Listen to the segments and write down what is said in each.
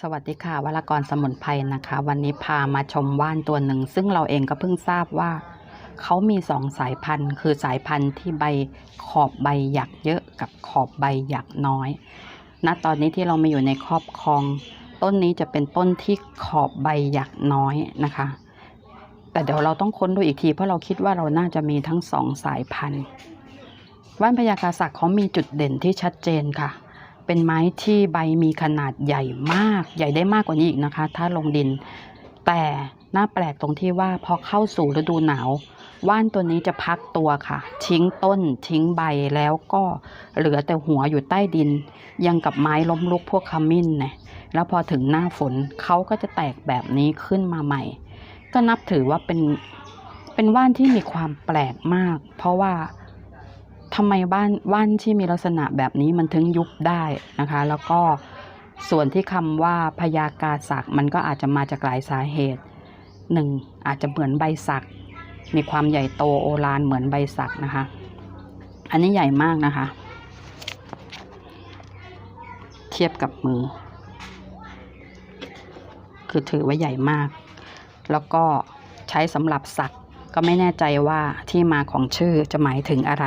สวัสดีค่ะวรากรสมุนไพรนะคะ วันนี้พามาชมว่านตัวหนึ่ง ซึ่งเราเองก็เพิ่งทราบว่า เขามีสองสายพันธุ์ คือสายพันธุ์ที่ใบขอบใบหยักเยอะกับขอบใบหยักน้อยณตอนนี้ที่เรามาอยู่ในครอบครอง ต้นนี้จะเป็นต้นที่ขอบใบหยักน้อยนะคะ แต่เดี๋ยวเราต้องค้นดูอีกทีเพราะเราคิดว่าเราน่าจะมีทั้งสองสายพันธุ์ว่านพญากาศักดิ์เขามีจุดเด่นที่ชัดเจนค่ะ เป็นไม้ที่ใบมีขนาดใหญ่มาก ใหญ่ได้มากกว่านี้อีกนะคะ ถ้าลงดิน แต่น่าแปลกตรงที่ว่าพอเข้าสู่ฤดูหนาว ว่านตัวนี้จะพักตัวค่ะ ทิ้งต้นทิ้งใบแล้วก็เหลือแต่หัวอยู่ใต้ดิน ยังกับไม้ล้มลุกพวกขมิ้นเนี่ยแล้วพอถึงหน้าฝนเขาก็จะแตกแบบนี้ขึ้นมาใหม่ ก็นับถือว่าเป็นเป็นว่านที่มีความแปลกมาก เพราะว่า ทำไมบ้านว่านที่มีลักษณะแบบนี้มันถึงยุบได้นะคะ แล้วก็ส่วนที่คำว่าพยากาศักมันก็อาจจะมาจากหลายสาเหตุหนึ่งอาจจะเหมือนใบสัก มีความใหญ่โตโอฬารเหมือนใบสักนะคะ อันนี้ใหญ่มากนะคะ เทียบกับมือ คือถือว่าใหญ่มาก แล้วก็ใช้สำหรับสัก ก็ไม่แน่ใจว่าที่มาของชื่อจะหมายถึงอะไร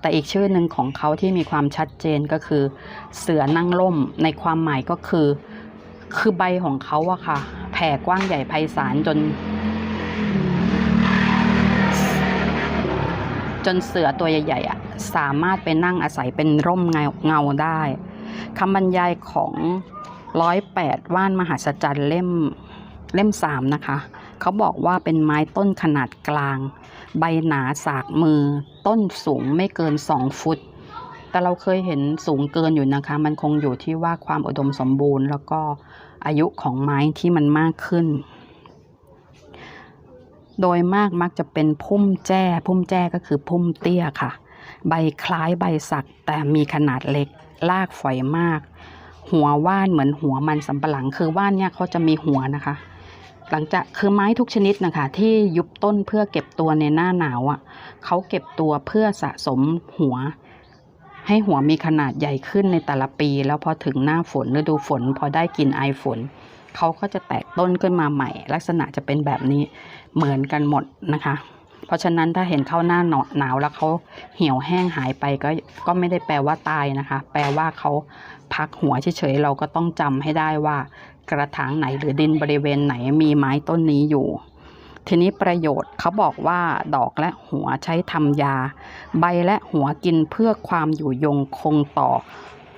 แต่อีกชื่อหนึ่งของเขาที่มีความชัดเจนก็คือ เสือนั่งล่มในความหมายก็คือ คือใบของเขาอะค่ะ แผ่กว้างใหญ่ไพศาลจน จนเสือตัวใหญ่ๆอะสามารถไปนั่งอาศัยเป็นร่มเงาเงาได้คำบรรยายของร้อยแปดว่านมหัศจรรย์เล่มเล่มสามนะคะ เขาบอกว่าเป็นไม้ต้นขนาดกลาง ใบหนาสากมือ ต้นสูงไม่เกินสองฟุต แต่เราเคยเห็นสูงเกินอยู่นะคะ มันคงอยู่ที่ว่าความอุดมสมบูรณ์ แล้วก็อายุของไม้ที่มันมากขึ้น โดยมากมักจะเป็นพุ่มแจ้พุ่มแจ้ก็คือพุ่มเตี้ยค่ะ ใบคล้ายใบสักแต่มีขนาดเล็กลากฝอยมาก หัวว่านเหมือนหัวมันสำปะหลังคือว่านเนี่ยเขาจะมีหัวนะคะ หลังจากคือไม้ทุกชนิดนะคะที่ยุบต้นเพื่อเก็บตัวในหน้าหนาวอะ่ะเขาเก็บตัวเพื่อสะสมหัว ให้หัวมีขนาดใหญ่ขึ้นในแต่ละปี แล้วพอถึงหน้าฝนฤดูฝน พอได้กินไอฝนเขาก็จะแตกต้นขึ้นมาใหม่ ลักษณะจะเป็นแบบนี้เหมือนกันหมดนะคะ เพราะฉะนั้นถ้าเห็นเข้าหน้าหนาวแล้วเขาเหี่ยวแห้งหายไปก็ก็ไม่ได้แปลว่าตายนะคะ แปลว่าเขาพักหัวเฉยๆเราก็ต้องจำให้ได้ว่า กระถางไหนหรือดินบริเวณไหนมีไม้ต้นนี้อยู่ ทีนี้ประโยชน์เขาบอกว่าดอกและหัวใช้ทำยา ใบและหัวกินเพื่อความอยู่ยงคงต่อ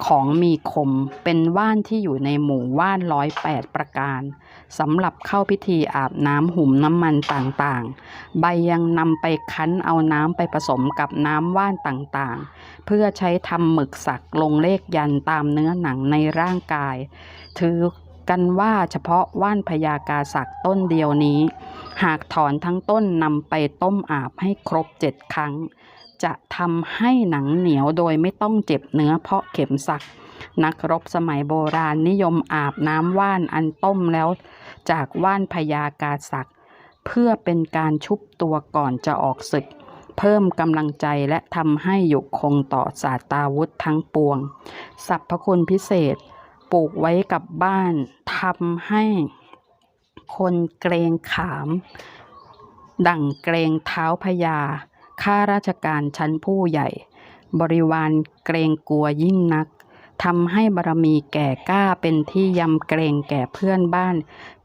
ของมีคมเป็นว่านที่อยู่ในหมู่ว่านร้อยแปดประการสำหรับเข้าพิธีอาบน้ำหุ่มน้ำมันต่างๆ ใบยังนำไปคั้นเอาน้ำไปผสมกับน้ำว่านต่างๆ เพื่อใช้ทำหมึกสักลงเลขยันตามเนื้อหนังในร่างกาย ถือ กันว่าเฉพาะว่านพญากาศักต้นเดียวนี้ หากถอนทั้งต้นนำไปต้มอาบให้ครบเจ็ดครั้ง จะทำให้หนังเหนียวโดยไม่ต้องเจ็บเนื้อเพราะเข็มสัก นักรบสมัยโบราณนิยมอาบน้ำว่านอันต้มแล้ว จากว่านพญากาศักเพื่อเป็นการชุบตัวก่อนจะออกศึก เพิ่มกำลังใจและทำให้อยู่คงต่อศาสตาวุธทั้งปวงสรรพคุณพิเศษ ปลูกไว้กับบ้านทำให้คนเกรงขาม ดั่งเกรงเท้าพญาข้าราชการชั้นผู้ใหญ่ บริวารเกรงกลัวยิ่งนักทำให้บารมีแก่กล้าเป็นที่ยำเกรงแก่เพื่อนบ้าน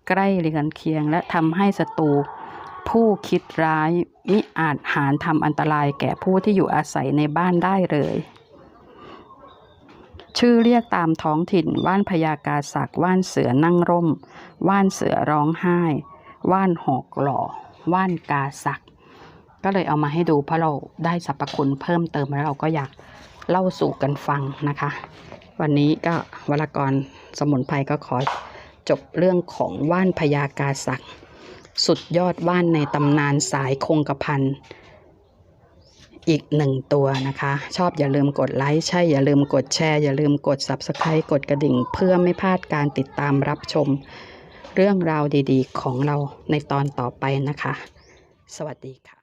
ใกล้เรือนเคียง และทำให้ศัตรูผู้คิดร้ายมิอาจหารทำอันตรายแก่ผู้ที่อยู่อาศัยในบ้านได้เลย ชื่อเรียกตามท้องถิ่น ว่านพญากาศักด์ว่านเสือนั่งร่ม ว่านเสือร้องไห้ ว่านหอกหล่อ ว่านกาศัก ก็เลยเอามาให้ดูเพราะเราได้สรรพคุณเพิ่มเติมแล้วเราก็อยากเล่าสู่กันฟังนะคะ วันนี้ก็วรกรสมุนไพรก็ขอจบเรื่องของว่านพญากาศักด์สุดยอดว่านในตำนานสายคงกระพัน อีกหนึ่งตัวนะคะ ชอบอย่าลืมกดไลค์ใช่อย่าลืมกดแชร์ อย่าลืมกด Subscribe กดกระดิ่ง เพื่อไม่พลาดการติดตามรับชม เรื่องราวดีๆ ของเราในตอนต่อไปนะคะ สวัสดีค่ะ